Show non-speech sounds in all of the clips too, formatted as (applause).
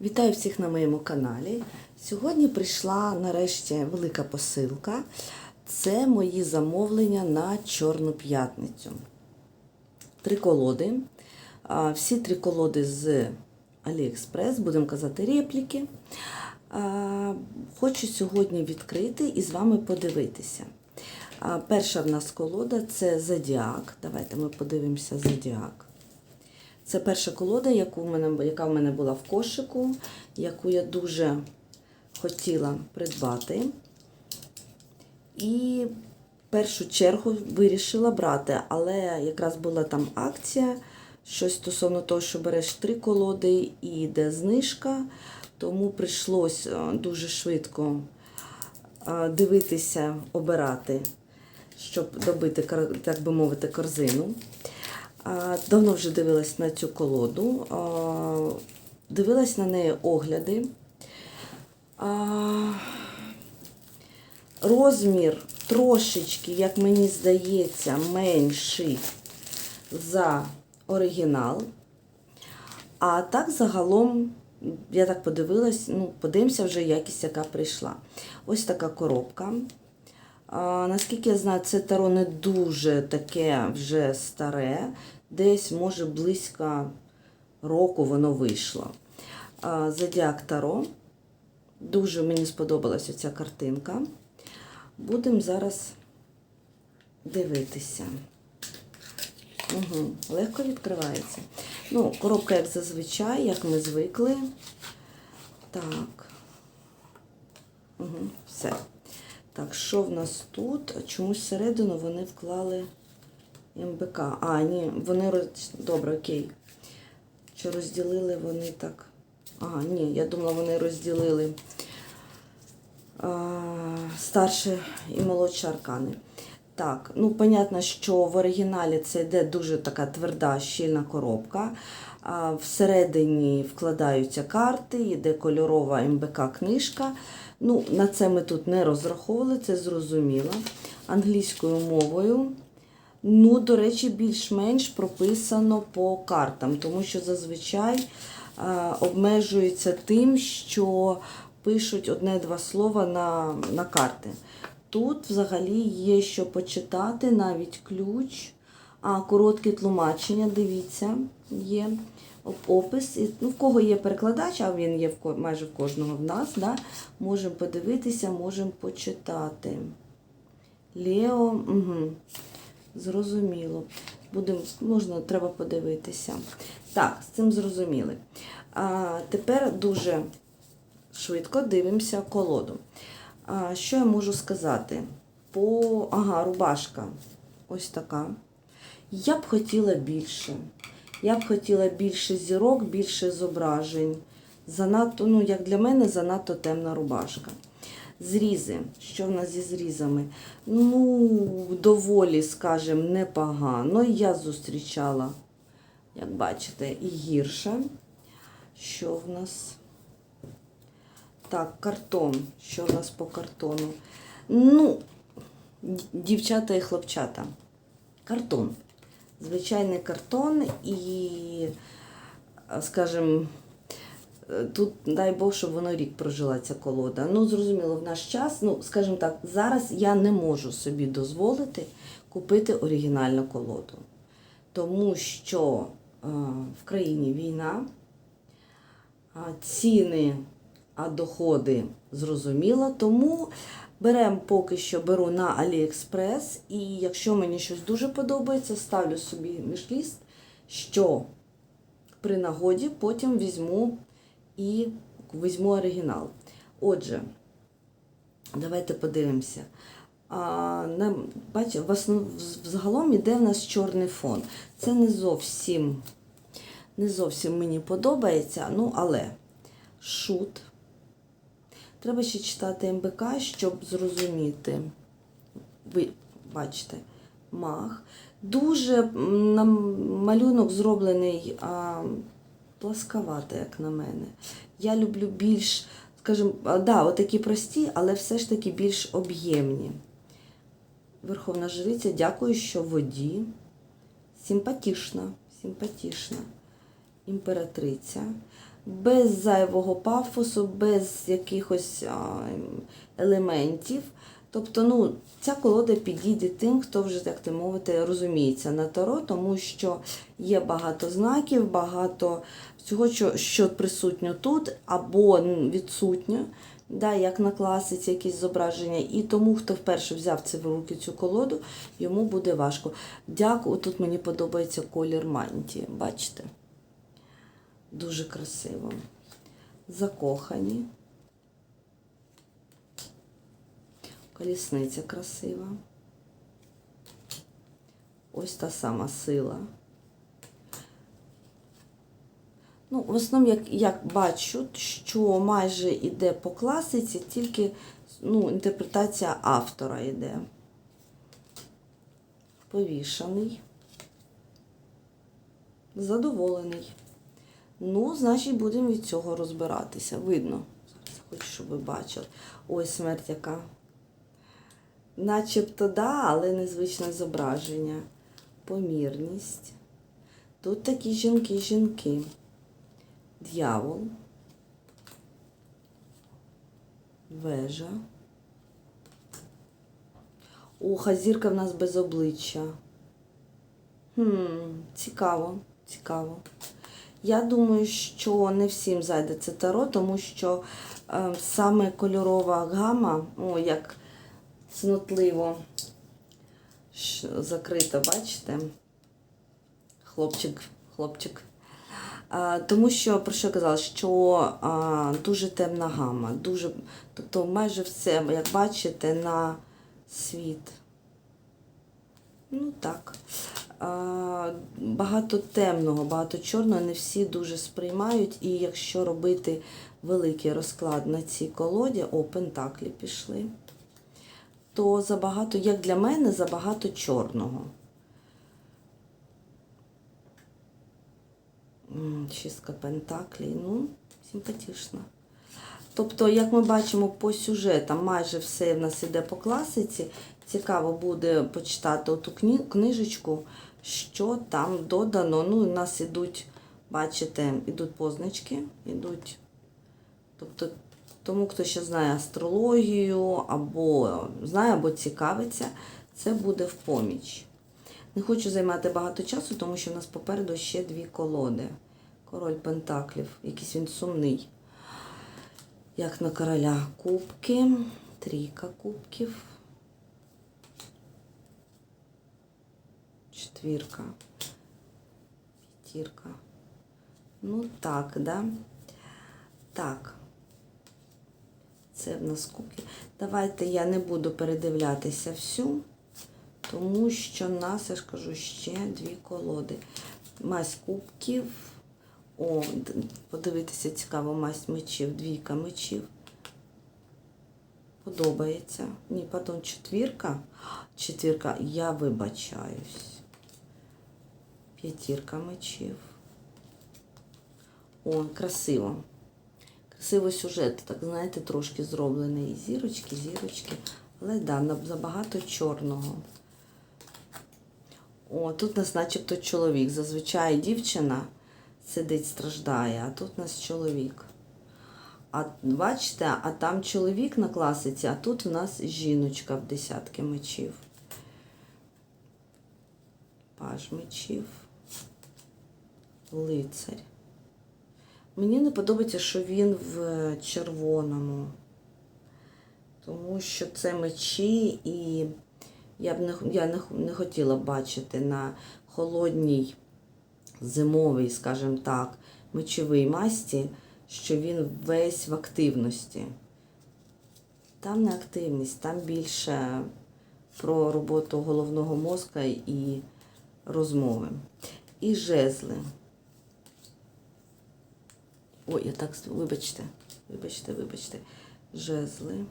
Вітаю всіх на моєму каналі. Сьогодні прийшла нарешті велика посилка. Це мої замовлення на Чорну п'ятницю. Три колоди. Всі три колоди з AliExpress, будемо казати, репліки. Хочу сьогодні відкрити і з вами подивитися. Перша в нас колода це Зодіак. Давайте ми подивимося Зодіак. Це перша колода, яку в мене, яка в мене була в кошику, яку я дуже хотіла придбати. І першу чергу вирішила брати, але якраз була там акція, щось стосовно того, що береш три колоди і йде знижка, тому прийшлось е, дуже швидко е, дивитися, обирати, щоб добити, так би мовити, корзину. Давно вже дивилась на цю колоду, дивилась на неї огляди. Розмір трошечки, як мені здається, менший за оригінал. А так загалом, я так подивилась, ну, подивимося вже якість, яка прийшла. Ось така коробка. А, наскільки я знаю, це таро не дуже таке вже старе, десь, може, близько року воно вийшло. Зодіак Таро. Дуже мені сподобалася ця картинка. Будемо зараз дивитися. Угу. Легко відкривається. Ну, коробка, як зазвичай, як ми звикли. Так. Угу. Все. Так, що в нас тут? Чомусь всередину вони вклали МБК. А, ні, вони роз... Добре, окей. Чи розділили вони так? Ага, ні, я думала, вони розділили а, старші і молодші аркани. Так, ну, понятно, що в оригіналі це йде дуже така тверда, щільна коробка. А всередині вкладаються карти, йде кольорова МБК книжка. Ну, на це ми тут не розраховували, це зрозуміло. Англійською мовою. Ну, до речі, більш-менш прописано по картам, тому що зазвичай е, обмежується тим, що пишуть одне-два слова на, на карти. Тут взагалі є що почитати, навіть ключ, а коротке тлумачення, дивіться, є опис. І, ну, в кого є перекладач, а він є в, майже в кожного в нас, да, можемо подивитися, можемо почитати. Лео, угу. Зрозуміло. Будем, можна, треба подивитися. Так, з цим зрозуміли. А, тепер дуже швидко дивимося колоду. А, що я можу сказати? По, ага, рубашка. Ось така. Я б хотіла більше. Я б хотіла більше зірок, більше зображень. Занадто, ну, як для мене, занадто темна рубашка. Зрізи. Що в нас зі зрізами? Ну, доволі, скажімо, непогано. Я зустрічала, як бачите, і гірше. Що в нас? Так, картон. Що в нас по картону? Ну, дівчата і хлопчата. Картон. Звичайний картон і, скажімо, тут дай Бог, щоб воно рік прожила ця колода. Ну, зрозуміло, в наш час, ну, скажімо так, зараз я не можу собі дозволити купити оригінальну колоду. Тому що е, в країні війна, а ціни, а доходи зрозуміло. Тому беремо поки що беру на AliExpress, і якщо мені щось дуже подобається, ставлю собі мішліст, що при нагоді потім візьму і візьму оригінал. Отже, давайте подивимося. А, основ, взагалом іде в нас чорний фон. Це не зовсім, не зовсім мені подобається, ну але шут. Треба ще читати МБК, щоб зрозуміти. Ви бачите, мах. Дуже м, нам малюнок зроблений а, пласкавато, як на мене. Я люблю більш, скажімо, да, отакі прості, але все ж таки більш об'ємні. Верховна жриця, дякую, що воді. Симпатична, симпатична. Імператриця. без зайвого пафосу, без якихось а, елементів. Тобто, ну, ця колода підійде тим, хто вже, так ти мовити, розуміється на таро, тому що є багато знаків, багато всього, що, що присутньо тут, або м, відсутньо, да, як на класиці якісь зображення. І тому, хто вперше взяв це в руки цю колоду, йому буде важко. Дякую, тут мені подобається колір мантії. Бачите? Дуже красиво. Закохані. Колісниця красива. Ось та сама сила. Ну, в основному, як, як бачу, що майже йде по класиці, тільки ну, інтерпретація автора йде. Повішаний. Задоволений. Ну, значить, будемо від цього розбиратися. Видно. Зараз хочу, щоб ви бачили. Ось смерть яка. Начебто да, але незвичне зображення. Помірність. Тут такі жінки-жінки. Д'явол. Вежа. О, хазірка в нас без обличчя. Хм, цікаво, цікаво. Я думаю, що не всім зайде це таро, тому що е, саме кольорова гама, о, як цнотливо ш- закрита, бачите? Хлопчик, хлопчик. А, тому що, про що я казала, що а, дуже темна гама, дуже, тобто майже все, як бачите, на світ. Ну так. А, багато темного, багато чорного, не всі дуже сприймають. І якщо робити великий розклад на цій колоді, о, пентаклі пішли, то забагато, як для мене, забагато чорного. Шістка пентаклей, ну, симпатично. Тобто, як ми бачимо по сюжетам, майже все в нас іде по класиці. Цікаво буде почитати ту книжечку, що там додано. Ну, у нас ідуть, бачите, ідуть позначки, ідуть. Тобто, тому, хто ще знає астрологію, або знає, або цікавиться, це буде в поміч. Не хочу займати багато часу, тому що в нас попереду ще дві колоди. Король Пентаклів, якийсь він сумний. Як на короля кубки, трійка кубків, четвірка, п'ятірка. Ну так, да? Так. Це в нас кубки. Давайте я не буду передивлятися всю, тому що нас, я ж кажу, ще дві колоди. Мазь кубків. О, подивитися цікаво, масть мечів, двійка мечів. Подобається. Ні, пардон, четвірка. Четвірка, я вибачаюсь. П'ятірка мечів. О, красиво. Красивий сюжет, так знаєте, трошки зроблений. Зірочки, зірочки. Але да, забагато чорного. О, тут нас начебто чоловік. Зазвичай дівчина сидить, страждає, а тут у нас чоловік. А бачите, а там чоловік на класиці, а тут у нас жіночка в десятки мечів. Паж мечів. Лицарь. Мені не подобається, що він в червоному. Тому що це мечі, і я б не, я не, не хотіла бачити на холодній зимовий, скажімо так, мечовий масті, що він весь в активності. Там не активність, там більше про роботу головного мозка і розмови. І жезли. Ой, я так, вибачте, вибачте, вибачте. Жезли.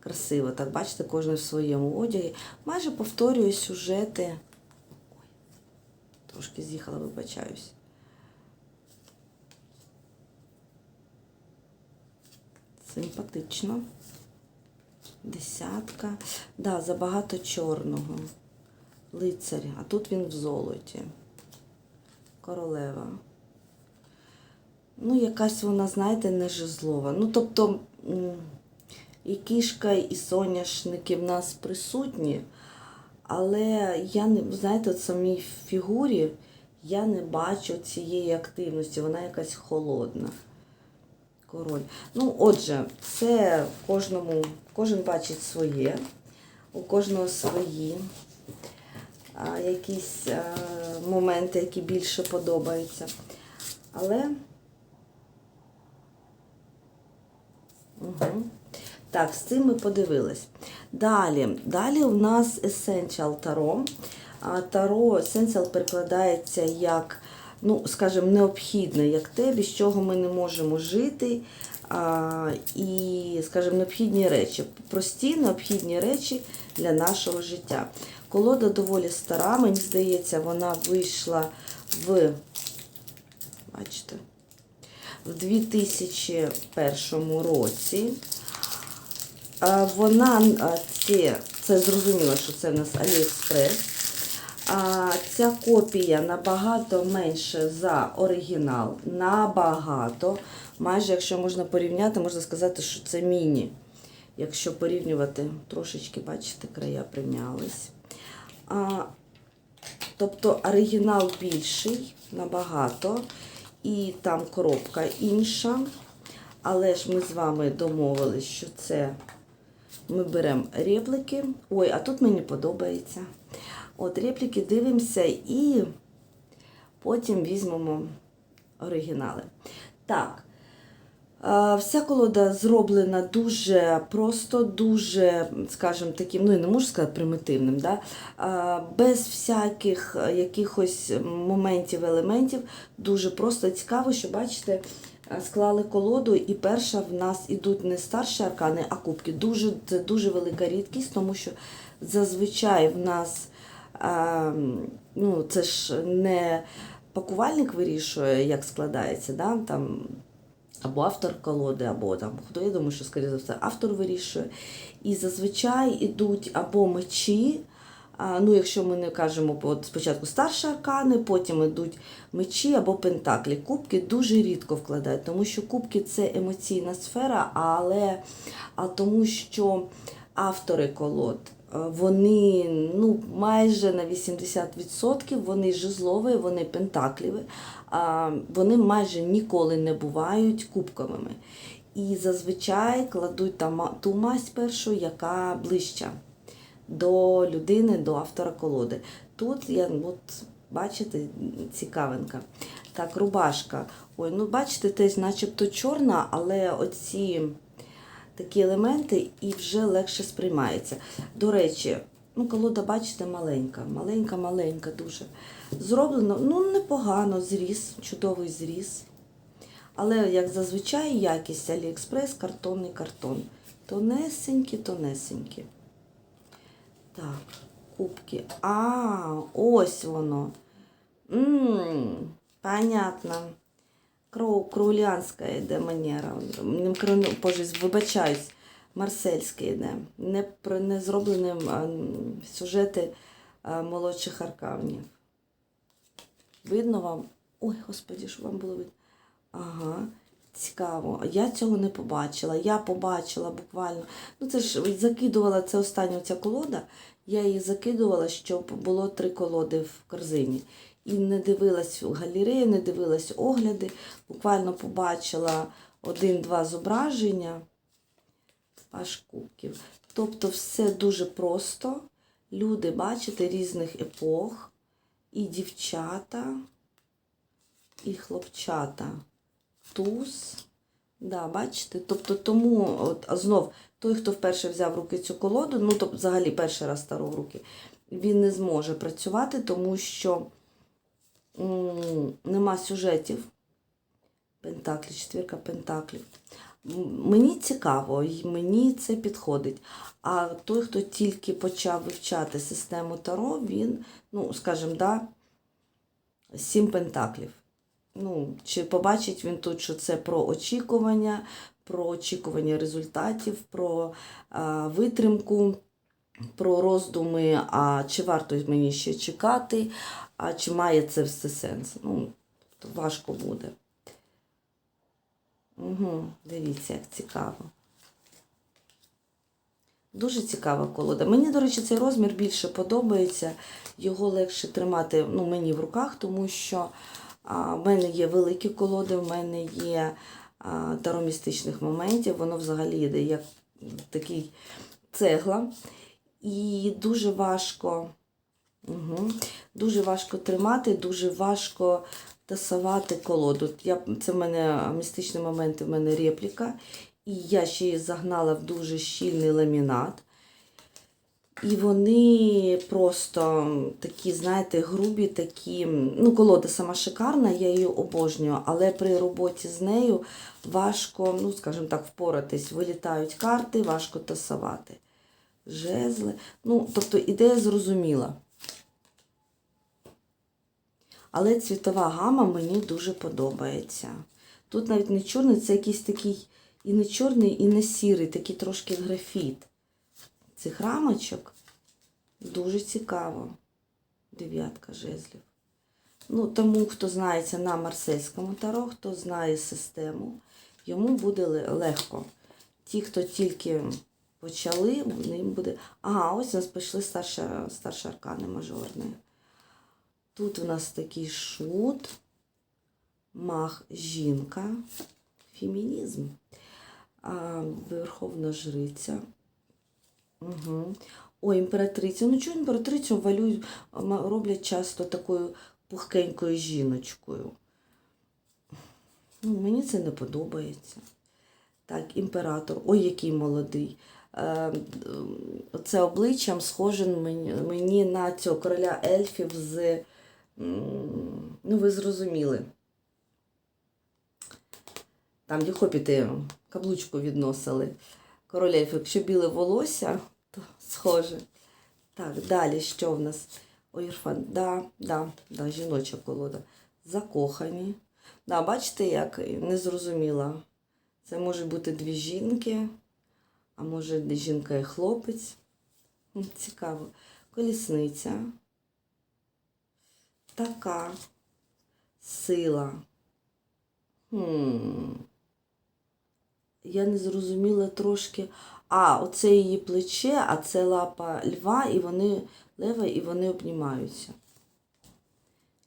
Красиво, так бачите, кожен в своєму одязі. Майже повторює сюжети. Ой, трошки з'їхала, вибачаюсь. Симпатично. Десятка. Да, забагато чорного. Лицарь, а тут він в золоті. Королева. Ну, якась вона, знаєте, не жезлова. Ну, тобто, і кішка, і соняшники в нас присутні, але я не, знаєте, в самій фігурі я не бачу цієї активності, вона якась холодна. Король. Ну, отже, це кожному, кожен бачить своє, у кожного свої а, якісь а, моменти, які більше подобаються. Але. Угу. Так, з цим ми подивились. Далі, далі у нас Essential Таро. Таро Essential перекладається як, ну, скажімо, необхідне, як те, без чого ми не можемо жити. А, і, скажімо, необхідні речі, прості необхідні речі для нашого життя. Колода доволі стара, мені здається, вона вийшла в, бачите, в 2001 році. Вона це, це зрозуміло, що це в нас Аліекспрес. Ця копія набагато менше за оригінал. Набагато. Майже, якщо можна порівняти, можна сказати, що це міні. Якщо порівнювати, трошечки, бачите, края прийнялись. А, тобто оригінал більший, набагато. І там коробка інша. Але ж ми з вами домовились, що це ми беремо реплики. Ой, а тут мені подобається. От репліки дивимося і потім візьмемо оригінали. Так. Е, Вся колода зроблена дуже просто, дуже, скажімо, таким, ну я не можу сказати примітивним, да? е, без всяких е, якихось моментів, елементів. Дуже просто цікаво, що бачите, склали колоду, і перша в нас ідуть не старші аркани, а кубки. Дуже, це дуже велика рідкість, тому що зазвичай в нас е, ну, це ж не пакувальник вирішує, як складається, да? там або автор колоди, або там хто я думаю, що скоріше за все автор вирішує. І зазвичай ідуть або мечі. Ну, якщо ми не кажемо от спочатку старші аркани, потім йдуть мечі або пентаклі. Кубки дуже рідко вкладають, тому що кубки це емоційна сфера, але а тому, що автори колод. е, Вони ну, майже на 80% вони жезлові, вони пентакліві, вони майже ніколи не бувають кубковими. І зазвичай кладуть там ту масть першу, яка ближча до людини, до автора колоди. Тут я, от, бачите, цікавинка. Так, рубашка. Ой, ну бачите, теж начебто чорна, але оці такі елементи і вже легше сприймається. До речі, ну, колода, бачите, маленька, маленька-маленька дуже. Зроблено, ну, непогано, зріз, чудовий зріз. Але, як зазвичай, якість Аліекспрес, картонний картон. Тонесенькі, тонесенькі. Так, кубки. А, ось воно. Ммм, понятно. Кроуліанська йде манера. Боже, вибачаюсь, марсельська йде. Не, не зроблені сюжети молодших арканів. Видно вам? Ой, господі, що вам було видно. Ага, цікаво. Я цього не побачила. Я побачила буквально. Ну, це ж закидувала це остання ця колода. Я її закидувала, щоб було три колоди в корзині. І не дивилась в галерею, не дивилась огляди. Буквально побачила один-два зображення аж кубків. Тобто все дуже просто. Люди, бачите, різних епох. І дівчата, і хлопчата. Туз. Да, бачите? Тобто тому, от, знов, той, хто вперше взяв в руки цю колоду, ну, тобто взагалі перший раз стару в руки, він не зможе працювати, тому що м, нема сюжетів. Пентаклі, четвірка пентаклів. Мені цікаво, і мені це підходить. А той, хто тільки почав вивчати систему Таро, він, ну, скажімо, да, сім пентаклів. Ну, чи побачить він тут, що це про очікування, про очікування результатів, про а, витримку, про роздуми, а чи варто мені ще чекати, а чи має це все сенс. Ну, важко буде. Угу, дивіться, як цікаво. Дуже цікава колода. Мені, до речі, цей розмір більше подобається. Його легше тримати ну, мені в руках, тому що а, в мене є великі колоди, в мене є а, таро моментів. Воно взагалі йде як такий цегла. І дуже важко, угу, дуже важко тримати, дуже важко тасувати колоду. Я, це в мене містичні моменти, в мене репліка. І я ще її загнала в дуже щільний ламінат. І вони просто такі, знаєте, грубі, такі. Ну, колода сама шикарна, я її обожнюю, але при роботі з нею важко, ну, скажімо так, впоратись. Вилітають карти, важко тасувати. Жезли. Ну, тобто ідея зрозуміла. Але цвітова гама мені дуже подобається. Тут навіть не чорний, це якийсь такий і не чорний, і не сірий, такий трошки графіт. Цих рамочок дуже цікаво. Дев'ятка жезлів. Ну, тому, хто знається на марсельському таро, хто знає систему, йому буде легко. Ті, хто тільки почали, їм буде. Ага, ось у нас пішли старші, старші аркани мажорні. Тут у нас такий шут, мах жінка, фемінізм, а, верховна жриця. Угу. О, імператриця. Ну чого імператрицю валюють, роблять часто такою пухкенькою жіночкою. Ну, мені це не подобається. Так, імператор. Ой, який молодий. Е, Це обличчям схоже мені, на цього короля ельфів з. Ну, ви зрозуміли. Там, де хопіти каблучку відносили. Король. Якщо біле волосся, то схоже. Так, далі що в нас? Ой, Ірфан, да, да, да, жіноча колода. Закохані. Да, бачите, як не зрозуміла. Це можуть бути дві жінки, а може жінка і хлопець. Цікаво. Колісниця. Така сила. Хм. Я не зрозуміла трошки. А, оце її плече, а це лапа льва, і вони лева, і вони обнімаються.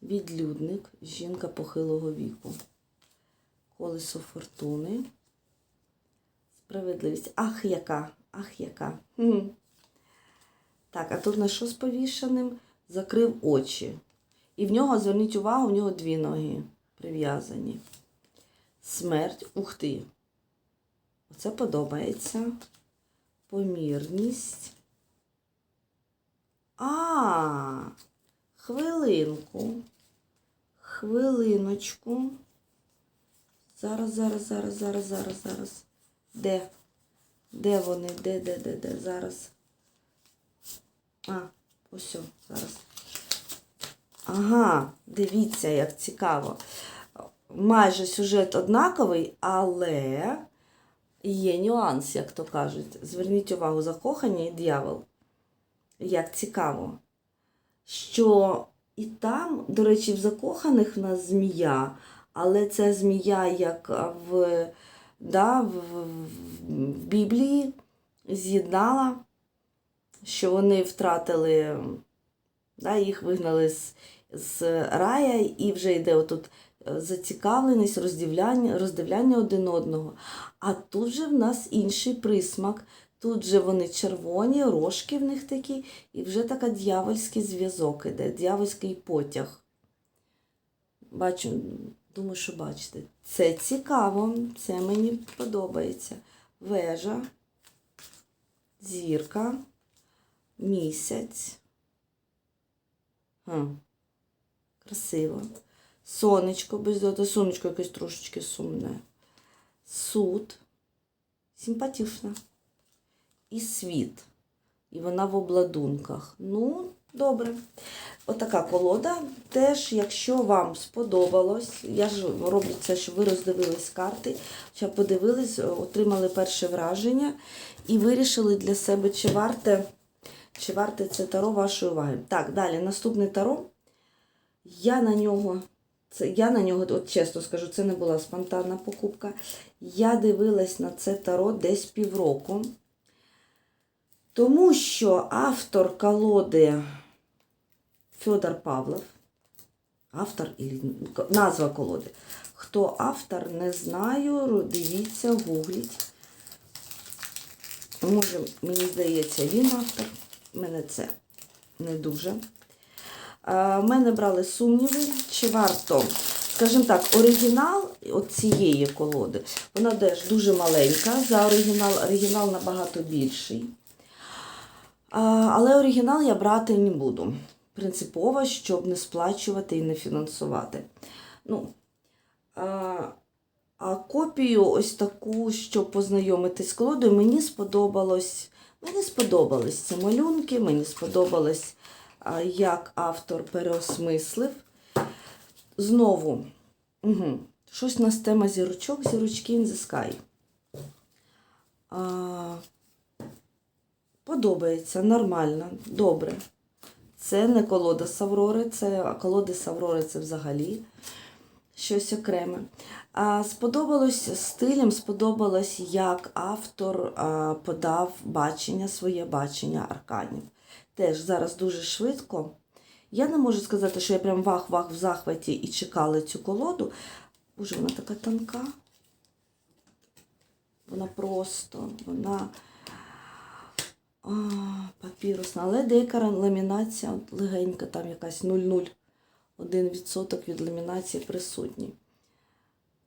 Відлюдник, жінка похилого віку. Колесо фортуни. Справедливість. Ах, яка, ах, яка. Так, а тут на що з повішеним? Закрив очі. І в нього, зверніть увагу, в нього дві ноги прив'язані. Смерть. Ух ти. Оце подобається. Помірність. А, хвилинку. Хвилиночку. Зараз, зараз, зараз, зараз, зараз, зараз. Де? Де вони? Де, де, де, де? Зараз. А, ось, зараз. Ага, дивіться, як цікаво. Майже сюжет однаковий, але є нюанс, як то кажуть. Зверніть увагу, закохані і дьявол. Як цікаво, що і там, до речі, в закоханих в нас змія, але це змія, як в, да, в, в, Біблії з'єднала, що вони втратили, да, їх вигнали з, з рая, і вже йде отут е, зацікавленість, роздивляння, роздивляння один одного. А тут же в нас інший присмак. Тут же вони червоні, рожки в них такі, і вже така дьявольський зв'язок іде, дьявольський потяг. Бачу, думаю, що бачите. Це цікаво, це мені подобається. Вежа, зірка, місяць. Хм. Красиво. Сонечко, без доти, сонечко якесь трошечки сумне. Суд. Симпатична. І світ. І вона в обладунках. Ну, добре. Отака колода. Теж, якщо вам сподобалось, я ж роблю це, щоб ви роздивились карти, щоб подивились, отримали перше враження і вирішили для себе, чи варте, чи варте це таро вашої уваги. Так, далі, наступне таро. Я на нього Це, я на нього, от чесно скажу, це не була спонтанна покупка. Я дивилась на це таро десь півроку. Тому що автор колоди Федор Павлов, автор і назва колоди. Хто автор, не знаю, дивіться, гугліть. Може, мені здається, він автор. Мене це не дуже. А, в мене брали сумніви, чи варто, скажімо так, оригінал от цієї колоди, вона теж дуже маленька, за оригінал, оригінал набагато більший. Але оригінал я брати не буду. Принципово, щоб не сплачувати і не фінансувати. Ну, а, а копію ось таку, щоб познайомитись з колодою, мені сподобалось. Мені сподобались ці малюнки, мені сподобалось, як автор переосмислив. Знову, угу, щось у нас тема зірочок, зірочки in the sky. А, подобається, нормально, добре. Це не колода Саврори, це а колоди Саврори це взагалі щось окреме. Сподобалось стилем, сподобалось, як автор подав бачення, своє бачення арканів. Теж зараз дуже швидко. Я не можу сказати, що я прям вах-вах в захваті і чекала цю колоду. Боже, вона така тонка. Вона просто, вона папірусна, але деяка ламінація легенька, там якась 0,01% від ламінації присутній.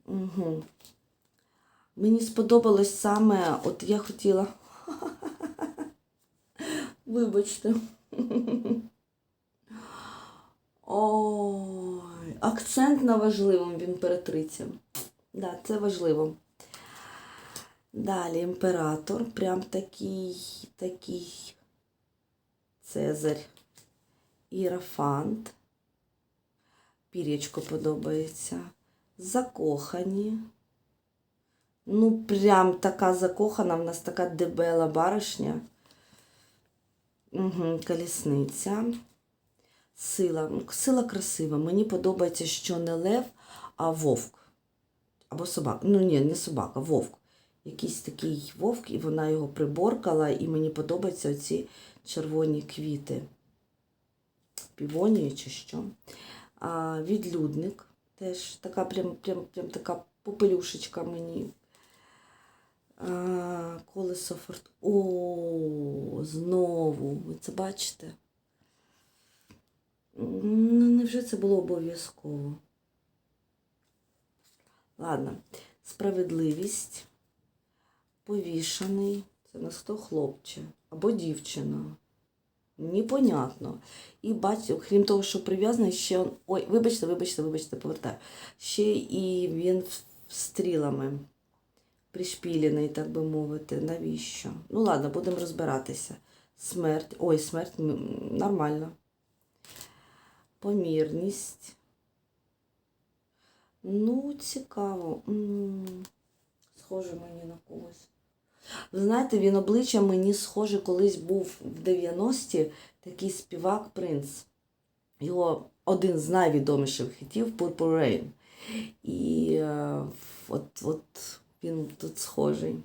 Угу. Мені сподобалось саме, от я хотіла. (laughs) Вибачте. Ой, акцент на важливому він перетрицям. Да, це важливо. Далі імператор, прям такий, такий Цезарь. Ірафант. Пір'ячко подобається. Закохані. Ну, прям така закохана, в нас така дебела баришня. Угу, колісниця. Сила. Ну, Сила красива. Мені подобається, що не лев, а вовк. Або собака. Ну, ні, не собака, вовк. Якийсь такий вовк, і вона його приборкала, і мені подобаються оці червоні квіти. Півонії чи що. А, відлюдник. Теж така прям, прям, прям така попелюшечка мені. А, колесо форт. О, знову. Ви це бачите? Ну, невже це було обов'язково? Ладно, справедливість, повішаний. Це на хто хлопче або дівчина. Непонятно. І бачу, крім того, що прив'язаний, ще он. Ой, вибачте, вибачте, вибачте, повертаю. Ще і він стрілами пришпілений, так би мовити. Навіщо? Ну ладно, будемо розбиратися. Смерть. Ой, смерть нормально. Помірність. Ну, цікаво. М, Схоже мені на когось. Ви знаєте, він обличчя мені схоже, колись був в 90-ті такий співак Принц. Його один з найвідоміших хітів Purple Rain. І е, от, от він тут схожий.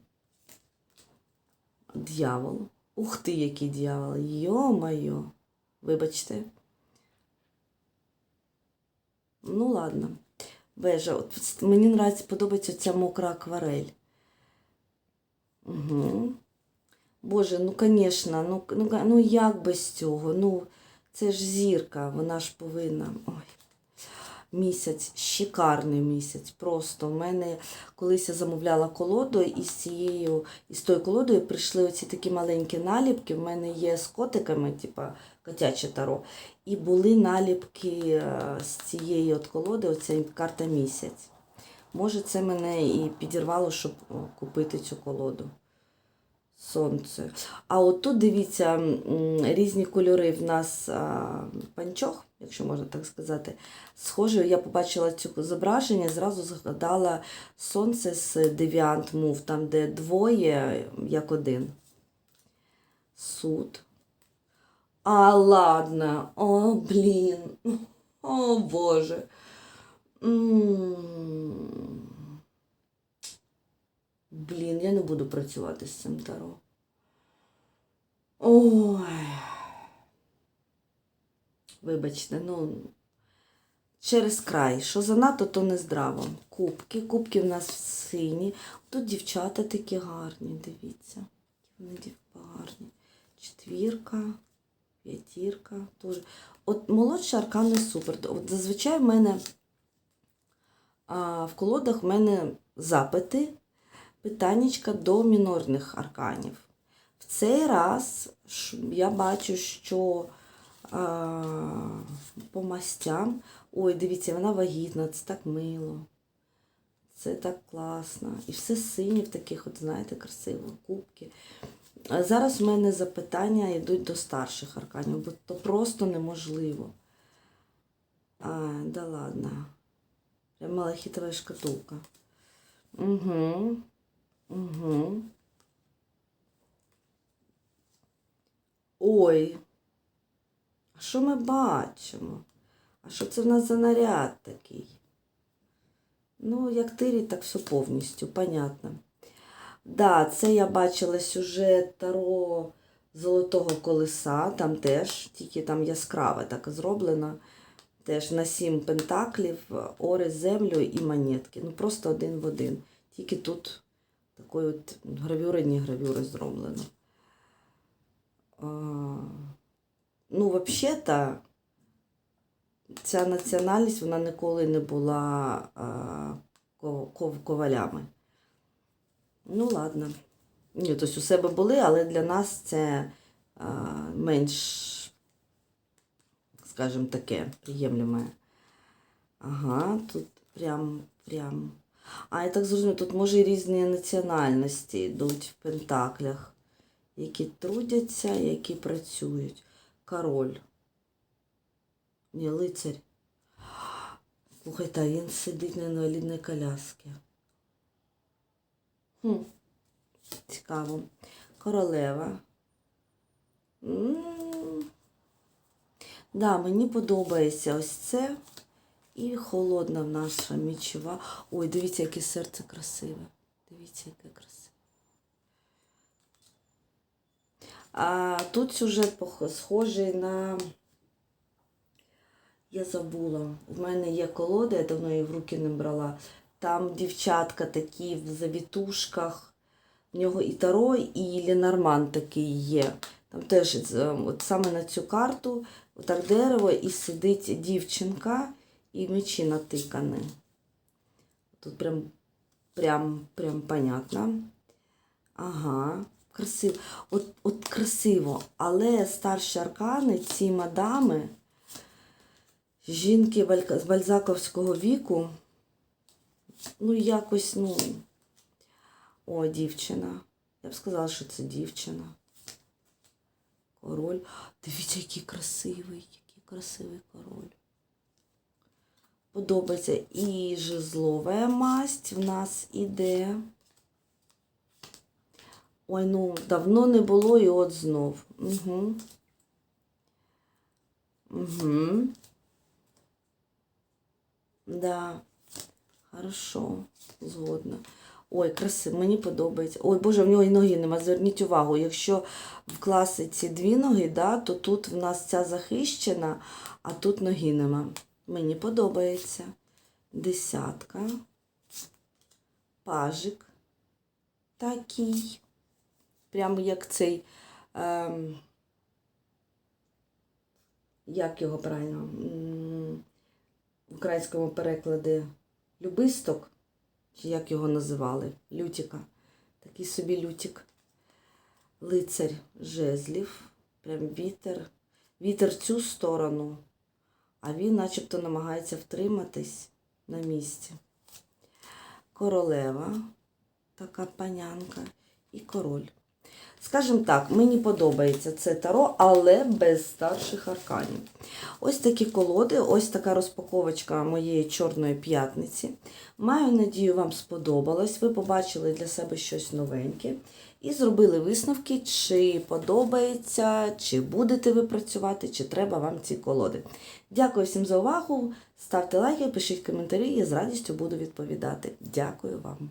Д'явол. Ух ти, який дьявол. Йо-майо. Вибачте. Ну, ладно. Вежа. От мені подобається ця мокра акварель. Угу. Боже, ну, звісно, ну, ну, ну як без цього? Ну, це ж зірка, вона ж повинна. Ой. Місяць, шикарний місяць. Просто в мене колись я замовляла колоду, і з цією, і з тою колодою прийшли оці такі маленькі наліпки. В мене є з котиками, типа котяче таро. І були наліпки е, з цієї от колоди, оця карта місяць. Може, це мене і підірвало, щоб купити цю колоду. Сонце. А от тут дивіться, різні кольори в нас панчох, якщо можна так сказати. Схоже, я побачила цю зображення, зразу згадала сонце з Deviant Move, там, де двоє, як один. Суд. А, ладно. О, блін. О, Боже. Блін, я не буду працювати з цим таро. Ой. Вибачте, ну. Через край. Що занадто, то не здраво. Кубки. Кубки в нас сині. Тут дівчата такі гарні, дивіться. Вони гарні. Четвірка, п'ятірка. Теж. От молодші аркани супер. От зазвичай в мене а, в колодах в мене запити, питаннячка до мінорних арканів. В цей раз я бачу, що а, по мастям. Ой, дивіться, вона вагітна, це так мило. Це так класно. І все синє в таких, от, знаєте, красиво, кубки. Зараз в мене запитання йдуть до старших арканів, бо то просто неможливо. А, да ладно. Прям малахітова шкатулка. Угу. Угу. Ой. А що ми бачимо? А що це в нас за наряд такий? Ну, як тирі, так все повністю, понятно. Да, це я бачила сюжет Таро Золотого колеса, там теж, тільки там яскраво так зроблено. Теж на сім пентаклів, ори, землю і монетки. Ну просто один в один. Тільки тут такої от гравюри, не гравюри зроблено. Ну, взагалі-то, ця національність вона ніколи не була ковалями. Ну, ладно. Ні, тобто у себе були, але для нас це а, менш, скажімо таке, приємлеме. Ага, тут прям, прям. А, я так зрозумію, тут може і різні національності йдуть в пентаклях, які трудяться, які працюють. Король. Ні, лицарь. Слухайте, він сидить на інвалідній коляскі. Хм. Цікаво. Королева. М. Да, мені подобається ось це. І холодна наша мічова. Ой, дивіться, яке серце красиве. Дивіться, яке красиве. А тут сюжет схожий на. Я забула. В мене є колода, я давно її в руки не брала. Там дівчатка такі в завітушках. В нього і Таро, і Ленорман такий є. Там теж от саме на цю карту отак дерево і сидить дівчинка і мечі натикані. Тут прям, прям, прям понятно. Ага, красиво. От, от красиво. Але старші аркани, ці мадами, жінки з бальзаковського віку, ну якось, ну. О, дівчина. Я б сказала, що це дівчина. Король. Дивіться, який красивий, який красивий король. Подобається і жезлова масть в нас іде. Ой, ну, давно не було і от знов. Угу. Угу. Да. Хорошо, згодна. Ой, красиво, мені подобається. Ой, Боже, в нього і ноги нема. Зверніть увагу, якщо в класиці дві ноги, да, то тут в нас ця захищена, а тут ноги нема. Мені подобається. Десятка. Пажик. Такий. Прямо як цей. Ем, як його правильно? В українському перекладі любисток, чи як його називали? Лютіка. Такий собі лютик. Лицар жезлів. Прям вітер. Вітер цю сторону, а він начебто намагається втриматись на місці. Королева, така панянка, і король. Скажімо так, мені подобається це таро, але без старших арканів. Ось такі колоди, ось така розпаковочка моєї чорної п'ятниці. Маю надію, вам сподобалось. Ви побачили для себе щось новеньке і зробили висновки, чи подобається, чи будете ви працювати, чи треба вам ці колоди. Дякую всім за увагу. Ставте лайки, пишіть коментарі, я з радістю буду відповідати. Дякую вам.